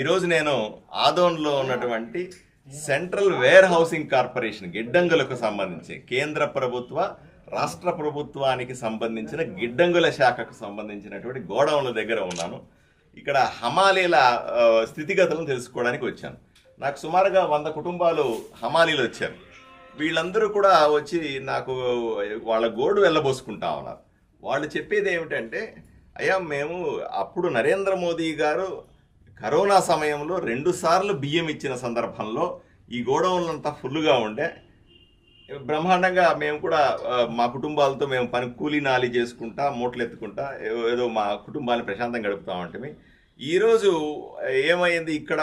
ఈరోజు నేను ఆదోన్లో ఉన్నటువంటి సెంట్రల్ వేర్ హౌసింగ్ కార్పొరేషన్ గిడ్డంగులకు సంబంధించి కేంద్ర ప్రభుత్వ రాష్ట్ర ప్రభుత్వానికి సంబంధించిన గిడ్డంగుల శాఖకు సంబంధించినటువంటి గోడౌన్ల దగ్గర ఉన్నాను. ఇక్కడ హమాలీల స్థితిగతులను తెలుసుకోవడానికి వచ్చాను. నాకు సుమారుగా వంద కుటుంబాలు హమాలీలు వచ్చారు. వీళ్ళందరూ కూడా వచ్చి నాకు వాళ్ళ గోడు వెళ్ళబోసుకుంటా ఉన్నారు. వాళ్ళు చెప్పేది ఏమిటంటే అయ్యా మేము అప్పుడు నరేంద్ర మోదీ గారు కరోనా సమయంలో రెండు సార్లు బియ్యం ఇచ్చిన సందర్భంలో ఈ గోడౌన్లంతా ఫుల్గా ఉండే. బ్రహ్మాండంగా మేము కూడా మా కుటుంబాలతో మేము పని కూలీ నాలి చేసుకుంటా మూటలు ఎత్తుకుంటా ఏదో మా కుటుంబాన్ని ప్రశాంతంగా గడుపుతా ఉంటాము. ఈరోజు ఏమైంది? ఇక్కడ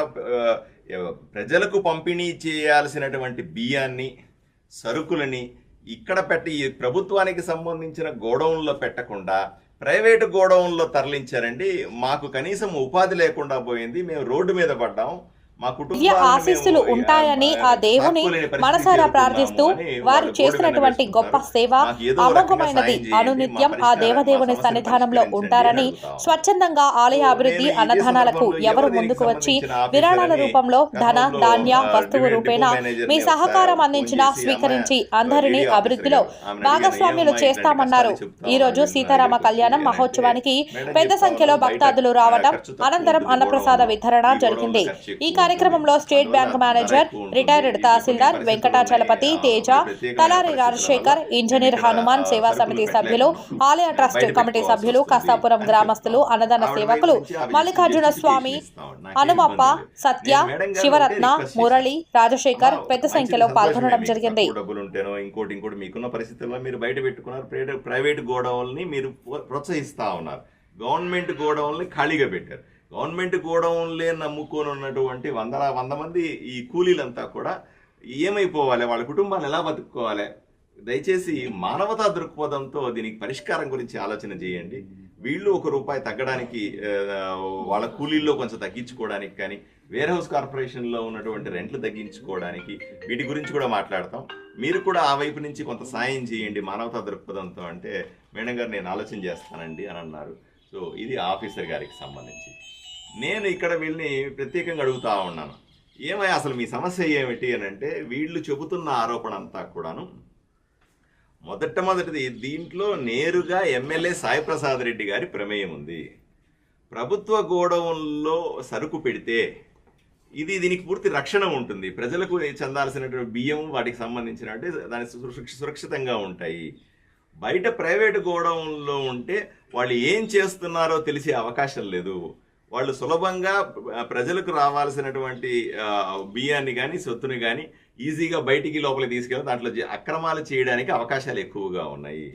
ప్రజలకు పంపిణీ చేయాల్సినటువంటి బియ్యాన్ని సరుకులని ఇక్కడ పెట్టి ఈ ప్రభుత్వానికి సంబంధించిన గోడౌన్లో పెట్టకుండా ప్రైవేటు గోడౌన్లో తరలించారండి. మాకు కనీసం ఉపాధి లేకుండా పోయింది. మేము రోడ్డు మీద పడ్డాం. దివ్య ఆశీస్సులు ఉంటాయని ఆ దేవుని మనసారా ప్రార్థిస్తూ వారు చేసినటువంటి గొప్ప. సేవ అమోఘమైనది అనునిత్యం ఆ దేవదేవుని సన్నిధానంలో ఉంటారని. స్వచ్ఛందంగా ఆలయ అభివృద్ధి అన్నదానాలకు ఎవరు ముందుకు వచ్చి విరాళాల రూపంలో ధన ధాన్య వస్తువు రూపేణ మీ సహకారం అందించిన స్వీకరించి అందరినీ అభివృద్ధిలో భాగస్వామ్యులు చేస్తామన్నారు ఈ రోజు సీతారామ కళ్యాణం మహోత్సవానికి పెద్ద సంఖ్యలో భక్తాదులు తక్కువ అనంతరం అన్నప్రసాద. వితరణ జరిగింది ఈ. కార్యక్రమంలో స్టేట్ బ్యాంక్ మేనేజర్ రిటైర్డ్ తహసీల్దార్ వెంకటాచలపతి తేజ తలారి రాజశేఖర్ ఇంజనీర్ హనుమాన్ సేవా సమితి సభ్యులు ఆలయ ట్రస్ట్ కమిటీ సభ్యులు కస్తాపురం గ్రామస్తులు అన్నదాన సేవకులు మల్లికార్జున స్వామి హనుమప్ప సత్య శివరత్న మురళి రాజశేఖర్ పెద్ద సంఖ్యలో పాల్గొనడం జరిగింది. ఇంకోటి ఇంకోటి మీకున్న పరిస్థితుల్లో మీరు బయట పెట్టుకున్నారు ప్రైవేట్ గోడౌన్ని మీరు ప్రోత్సహిస్తా ఉన్నారు. గవర్నమెంట్ గోడౌన్ని ఖాళీగా పెట్టారు. గవర్నమెంట్ గోడౌన్లే నమ్ముకొని ఉన్నటువంటి వందల వంద మంది ఈ కూలీలంతా కూడా ఏమైపోవాలి? వాళ్ళ కుటుంబాన్ని ఎలా బతుక్కోవాలి? దయచేసి మానవతా దృక్పథంతో దీనికి పరిష్కారం గురించి ఆలోచన చేయండి. వీళ్ళు ఒక రూపాయి తగ్గడానికి వాళ్ళ కూలీల్లో కొంచెం తగ్గించుకోవడానికి కానీ వేర్ హౌస్ కార్పొరేషన్లో ఉన్నటువంటి రెంట్లు తగ్గించుకోవడానికి వీటి గురించి కూడా మాట్లాడతాం. మీరు కూడా ఆ వైపు నుంచి కొంత సాయం చేయండి మానవతా దృక్పథంతో అంటే మేడం గారు నేను ఆలోచన చేస్తానండి అని అన్నారు. సో ఇది ఆఫీసర్ గారికి సంబంధించి. నేను ఇక్కడ వీళ్ళని ప్రత్యేకంగా అడుగుతా ఉన్నాను. ఏమై అసలు మీ సమస్య ఏమిటి అని అంటే వీళ్ళు చెబుతున్న ఆరోపణ అంతా కూడాను మొదట మొదటిది దీంట్లో నేరుగా ఎమ్మెల్యే సాయిప్రసాద్ రెడ్డి గారి ప్రమేయం ఉంది. ప్రభుత్వ గోడౌన్లో సరుకు పెడితే ఇది దీనికి పూర్తి రక్షణ ఉంటుంది. ప్రజలకు చెందాల్సినటువంటి బియ్యం వాటికి సంబంధించిన అంటే దాని సురక్షితంగా ఉంటాయి. బయట ప్రైవేట్ గోడౌన్లో ఉంటే వాళ్ళు ఏం చేస్తున్నారో తెలిసే అవకాశం లేదు. వాళ్ళు సులభంగా ప్రజలకు రావాల్సినటువంటి బియ్యాన్ని కానీ సొత్తుని కానీ ఈజీగా బయటికి లోపలికి తీసుకెళ్ళి దాంట్లో అక్రమాలు చేయడానికి అవకాశాలు ఎక్కువగా ఉన్నాయి.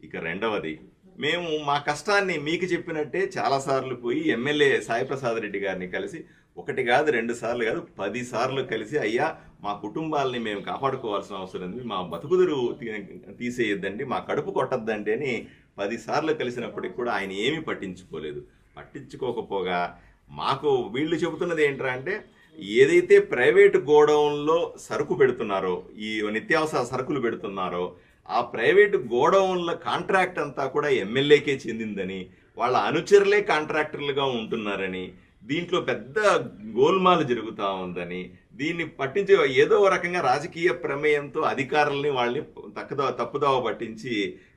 ఇక రెండవది మేము మా కష్టాన్ని మీకు చెప్పినట్టే చాలాసార్లు పోయి ఎమ్మెల్యే సాయిప్రసాద్ రెడ్డి గారిని కలిసి ఒకటి కాదు రెండు సార్లు కాదు పది సార్లు కలిసి అయ్యా మా కుటుంబాలని మేము కాపాడుకోవాల్సిన అవసరం ఉంది మా బతుకుదురు తీ- తీసేయొద్దండి మా కడుపు కొట్టద్దండి అని పదిసార్లు కలిసినప్పటికి కూడా ఆయన ఏమీ పట్టించుకోలేదు. పట్టించుకోకపోగా మాకు వీళ్ళు చెబుతున్నది ఏంట్రా అంటే ఏదైతే ప్రైవేట్ గోడౌన్లో సరుకు పెడుతున్నారో ఈ నిత్యావసర సరుకులు పెడుతున్నారో ఆ ప్రైవేట్ గోడౌన్ల కాంట్రాక్ట్ అంతా కూడా ఎమ్మెల్యేకే చెందిందని వాళ్ళ అనుచరులే కాంట్రాక్టర్లుగా ఉంటున్నారని దీంట్లో పెద్ద గోల్మాలు జరుగుతూ ఉందని దీన్ని పట్టించే ఏదో రకంగా రాజకీయ ప్రమేయంతో అధికారుల్ని వాళ్ళని తక్కువ తప్పుదోవ పట్టించి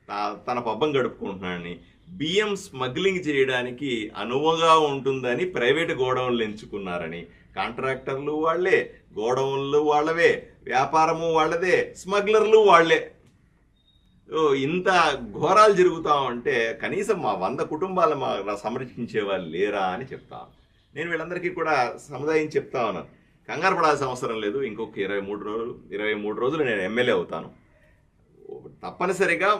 తా- తన పబ్బం గడుపుకుంటున్నాడని బియ్యం స్మగ్లింగ్ చేయడానికి అనువుగా ఉంటుందని ప్రైవేట్ గోడౌన్లు ఎంచుకున్నారని. కాంట్రాక్టర్లు వాళ్ళే గోడౌన్లు వాళ్ళవే వ్యాపారము వాళ్ళదే స్మగ్లర్లు వాళ్ళే. ఓ, ఇంత ఘోరాలు జరుగుతా ఉంటే కనీసం మా వంద కుటుంబాలు మా సంరక్షించే వాళ్ళు లేరా అని చెప్తాను నేను వీళ్ళందరికీ కూడా సముదాయం చెప్తా ఉన్నాను కంగారు పడాల్సిన అవసరం లేదు. ఇంకొక ఇరవై మూడు రోజులు ఇరవై మూడు రోజులు నేను ఎమ్మెల్యే అవుతాను. తప్పనిసరిగా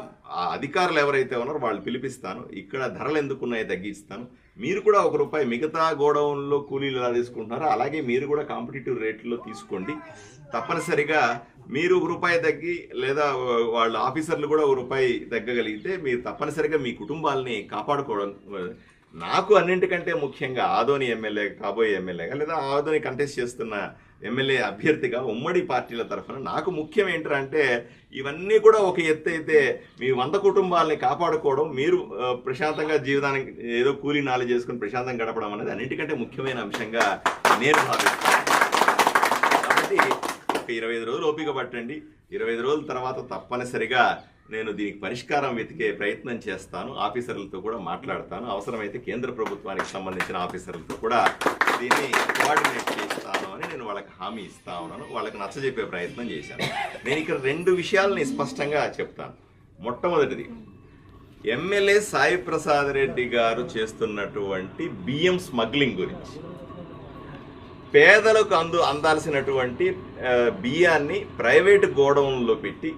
ఆ అధికారులు ఎవరైతే ఉన్నారో వాళ్ళు పిలిపిస్తాను. ఇక్కడ ధరలు ఎందుకున్నాయో తగ్గిస్తాను. మీరు కూడా ఒక రూపాయి మిగతా గోడౌన్లో కూలీలు ఎలా తీసుకుంటున్నారో అలాగే మీరు కూడా కాంపిటేటివ్ రేట్లో తీసుకోండి. తప్పనిసరిగా మీరు ఒక రూపాయి తగ్గి లేదా వాళ్ళ ఆఫీసర్లు కూడా ఒక రూపాయి తగ్గగలిగితే మీరు తప్పనిసరిగా మీ కుటుంబాలని కాపాడుకోవడం నాకు అన్నింటికంటే ముఖ్యంగా ఆదోని ఎమ్మెల్యే కాబోయే ఎమ్మెల్యేగా లేదా ఆదోని కంటెస్ట్ చేస్తున్న ఎమ్మెల్యే అభ్యర్థిగా ఉమ్మడి పార్టీల తరఫున నాకు ముఖ్యం ఏంటంటే ఇవన్నీ కూడా ఒక ఎత్తు అయితే మీ వంద కుటుంబాలని కాపాడుకోవడం మీరు ప్రశాంతంగా జీవితానికి ఏదో కూలీ నాలు చేసుకుని ప్రశాంతంగా గడపడం అనేది అన్నిటికంటే ముఖ్యమైన అంశంగా నేను భావిస్తాను కాబట్టి ఒక ఇరవై ఐదు రోజులు ఓపిక పట్టండి. ఇరవై ఐదు రోజుల తర్వాత తప్పనిసరిగా నేను దీనికి పరిష్కారం వెతికే ప్రయత్నం చేస్తాను. ఆఫీసర్లతో కూడా మాట్లాడతాను. అవసరమైతే కేంద్ర ప్రభుత్వానికి సంబంధించిన ఆఫీసర్లతో కూడా దీన్ని కోఆర్డినేట్ చేస్తాను అని నేను వాళ్ళకి హామీ ఇస్తా ఉన్నాను. వాళ్ళకి నచ్చజెప్పే ప్రయత్నం చేశాను. నేను ఇక్కడ రెండు విషయాలని స్పష్టంగా చెప్తాను. మొట్టమొదటిది ఎమ్మెల్యే సాయి ప్రసాద్ రెడ్డి గారు చేస్తున్నటువంటి బియ్యం స్మగ్లింగ్ గురించి. పేదలకు అందు అందాల్సినటువంటి బియ్యాన్ని ప్రైవేట్ గోడౌన్లో పెట్టి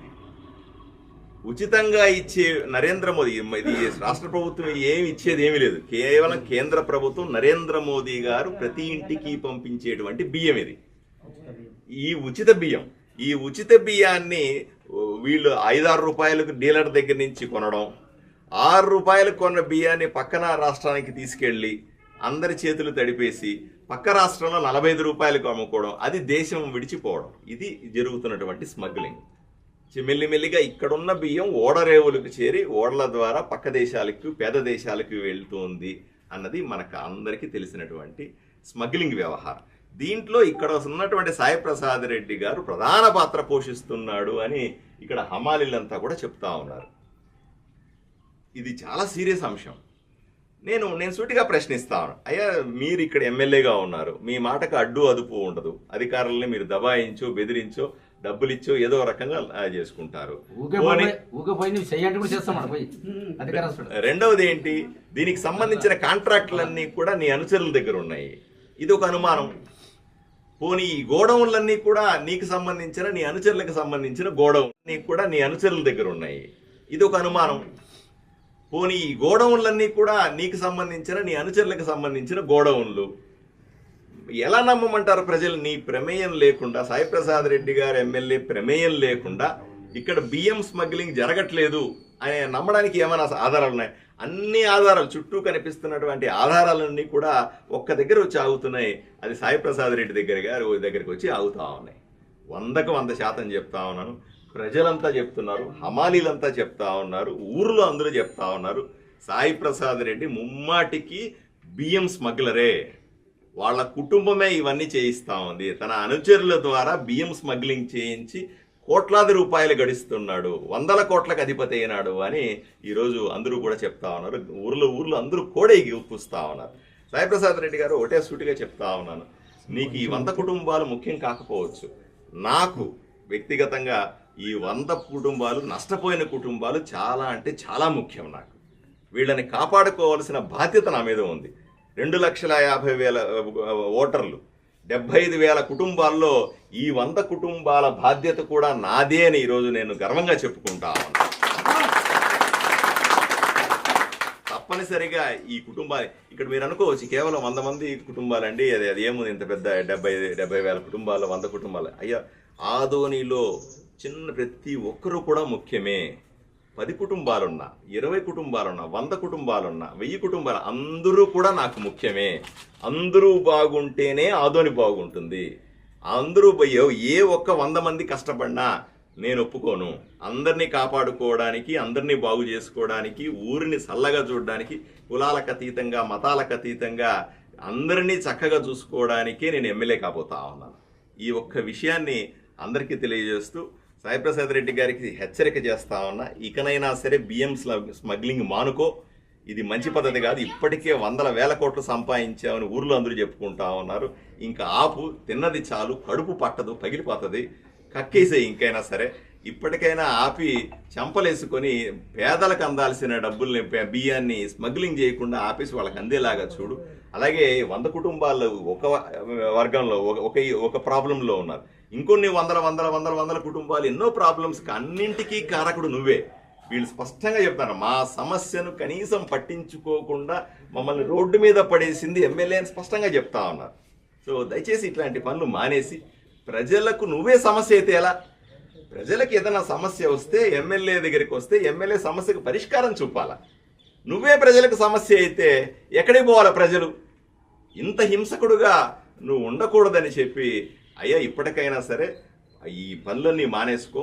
ఉచితంగా ఇచ్చే నరేంద్ర మోదీ ఇది రాష్ట్ర ప్రభుత్వం ఏమి ఇచ్చేది ఏమీ లేదు. కేవలం కేంద్ర ప్రభుత్వం నరేంద్ర మోదీ గారు ప్రతి ఇంటికి పంపించేటువంటి బియ్యం ఇది. ఈ ఉచిత బియ్యం ఈ ఉచిత బియ్యాన్ని వీళ్ళు ఐదారు రూపాయలకు డీలర్ దగ్గర నుంచి కొనడం ఆరు రూపాయలకు కొన్న బియ్యాన్ని పక్కన రాష్ట్రానికి తీసుకెళ్ళి అందరి చేతులు తడిపేసి పక్క రాష్ట్రంలో నలభై ఐదు రూపాయలకు అమ్ముకోవడం అది దేశం విడిచిపోవడం. ఇది జరుగుతున్నటువంటి స్మగ్లింగ్. మెల్లిమెల్లిగా ఇక్కడున్న బియ్యం ఓడరేవులకు చేరి ఓడల ద్వారా పక్క దేశాలకు పేద దేశాలకు వెళ్తుంది అన్నది మనకు అందరికీ తెలిసినటువంటి స్మగ్లింగ్ వ్యవహారం. దీంట్లో ఇక్కడ ఉన్నటువంటి సాయిప్రసాద్ రెడ్డి గారు ప్రధాన పాత్ర పోషిస్తున్నాడు అని ఇక్కడ హమాలీలంతా కూడా చెప్తా ఉన్నారు. ఇది చాలా సీరియస్ అంశం. నేను నేను సూటిగా ప్రశ్నిస్తాను. అయ్యా మీరు ఇక్కడ ఎమ్మెల్యేగా ఉన్నారు. మీ మాటకు అడ్డు అదుపు ఉండదు. అధికారుల్ని మీరు దబాయించో బెదిరించో డబ్బులు ఇచ్చో ఏదో రకంగా చేసుకుంటారు. రెండవది ఏంటి? దీనికి సంబంధించిన కాంట్రాక్టులన్నీ కూడా నీ అనుచరుల దగ్గర ఉన్నాయి. ఇది ఒక అనుమానం. పోనీ ఈ గోడౌన్లన్నీ కూడా నీకు సంబంధించిన నీ అనుచరులకు సంబంధించిన గోడౌన్ నీకు కూడా నీ అనుచరుల దగ్గర ఉన్నాయి. ఇది ఒక అనుమానం. పోనీ ఈ గోడౌన్లన్నీ కూడా నీకు సంబంధించిన నీ అనుచరులకు సంబంధించిన గోడౌన్లు ఎలా నమ్మమంటారు ప్రజలు? నీ ప్రమేయం లేకుండా సాయిప్రసాద్ రెడ్డి గారు ఎమ్మెల్యే ప్రమేయం లేకుండా ఇక్కడ బియ్యం స్మగ్లింగ్ జరగట్లేదు అని నమ్మడానికి ఏమైనా ఆధారాలు ఉన్నాయి? అన్ని ఆధారాలు చుట్టూ కనిపిస్తున్నటువంటి ఆధారాలన్నీ కూడా ఒక్క దగ్గర వచ్చి ఆగుతున్నాయి. అది సాయిప్రసాద్ రెడ్డి దగ్గర గారు దగ్గరికి వచ్చి ఆగుతా ఉన్నాయి. వందకు వంద శాతం చెప్తా ఉన్నాను. ప్రజలంతా చెప్తున్నారు హమాలీలంతా చెప్తా ఉన్నారు ఊర్లో అందరూ చెప్తా ఉన్నారు సాయి ప్రసాద్ రెడ్డి ముమ్మాటికి బియ్యం స్మగ్లరే. వాళ్ళ కుటుంబమే ఇవన్నీ చేయిస్తా ఉంది. తన అనుచరుల ద్వారా బియ్యం స్మగ్లింగ్ చేయించి కోట్లాది రూపాయలు గడిస్తున్నాడు. వందల కోట్లకు అధిపతి అయినాడు అని ఈరోజు అందరూ కూడా చెప్తా ఉన్నారు. ఊర్లో ఊర్లో అందరూ కూడా ఉప్పుస్తా ఉన్నారు. సాయిప్రసాద్ రెడ్డి గారు ఒకటే సూటిగా చెప్తా ఉన్నాను. నీకు ఈ వంద కుటుంబాలు ముఖ్యం కాకపోవచ్చు. నాకు వ్యక్తిగతంగా ఈ వంద కుటుంబాలు నష్టపోయిన కుటుంబాలు చాలా అంటే చాలా ముఖ్యం నాకు. వీళ్ళని కాపాడుకోవాల్సిన బాధ్యత నా మీద ఉంది. రెండు లక్షల యాభై వేల ఓటర్లు. డెబ్బై ఐదు వేల కుటుంబాల్లో ఈ వంద కుటుంబాల బాధ్యత కూడా నాదే అని ఈరోజు నేను గర్వంగా చెప్పుకుంటా తప్పనిసరిగా ఈ కుటుంబాలు ఇక్కడ మీరు అనుకోవచ్చు కేవలం వంద మంది కుటుంబాలండి అది అది ఏముంది ఇంత పెద్ద డెబ్బై డెబ్బై వేల కుటుంబాలు వంద కుటుంబాలు. అయ్యా ఆదోనిలో చిన్న ప్రతి ఒక్కరూ కూడా ముఖ్యమే. పది కుటుంబాలున్నా ఇరవై కుటుంబాలున్నా వంద కుటుంబాలున్నా వెయ్యి కుటుంబాలు అందరూ కూడా నాకు ముఖ్యమే. అందరూ బాగుంటేనే ఆదోని బాగుంటుంది. అందరూ పోయో ఏ ఒక్క వంద మంది కష్టపడినా నేను ఒప్పుకోను. అందరినీ కాపాడుకోవడానికి అందరినీ బాగు చేసుకోవడానికి ఊరిని చల్లగా చూడడానికి కులాలకు అతీతంగా మతాలకు అతీతంగా అందరినీ చక్కగా చూసుకోవడానికే నేను ఎమ్మెల్యే కాబోతా ఉన్నాను. ఈ ఒక్క విషయాన్ని అందరికీ తెలియజేస్తూ సాయిప్రసాద్ రెడ్డి గారికి హెచ్చరిక చేస్తా ఉన్నా ఇకనైనా సరే బియ్యం స్మగ్లింగ్ మానుకో. ఇది మంచి పద్ధతి కాదు. ఇప్పటికే వందల వేల కోట్లు సంపాదించామని ఊర్లో అందరూ చెప్పుకుంటా ఉన్నారు. ఇంకా ఆపు తిన్నది చాలు కడుపు పట్టదు పగిలిపోతుంది. కక్కేసే ఇంకైనా సరే. ఇప్పటికైనా ఆపి చంపలేసుకొని పేదలకు అందాల్సిన డబ్బుల్ని బియ్యాన్ని స్మగ్లింగ్ చేయకుండా ఆపేసి వాళ్ళకి అందేలాగా చూడు. అలాగే వంద కుటుంబాలు ఒక వర్గంలో ఒక ఒక ప్రాబ్లంలో ఉన్నారు. ఇంకొన్ని వందల వందల వందల వందల కుటుంబాలు ఎన్నో ప్రాబ్లమ్స్కి అన్నింటికీ కారకుడు నువ్వే. వీళ్ళు స్పష్టంగా చెప్తారు మా సమస్యను కనీసం పట్టించుకోకుండా మమ్మల్ని రోడ్డు మీద పడేసింది ఎమ్మెల్యే అని స్పష్టంగా చెప్తా ఉన్నారు. సో దయచేసి ఇట్లాంటి పనులు మానేసి ప్రజలకు నువ్వే సమస్య అయితే ఎలా? ప్రజలకు ఏదైనా సమస్య వస్తే ఎమ్మెల్యే దగ్గరికి వస్తే ఎమ్మెల్యే సమస్యకు పరిష్కారం చూపాలా? నువ్వే ప్రజలకు సమస్య అయితే ఎక్కడికి పోవాలి ప్రజలు? ఇంత హింసకుడుగా నువ్వు ఉండకూడదని చెప్పి అయ్యా ఇప్పటికైనా సరే ఈ పనులన్నీ మానేసుకో.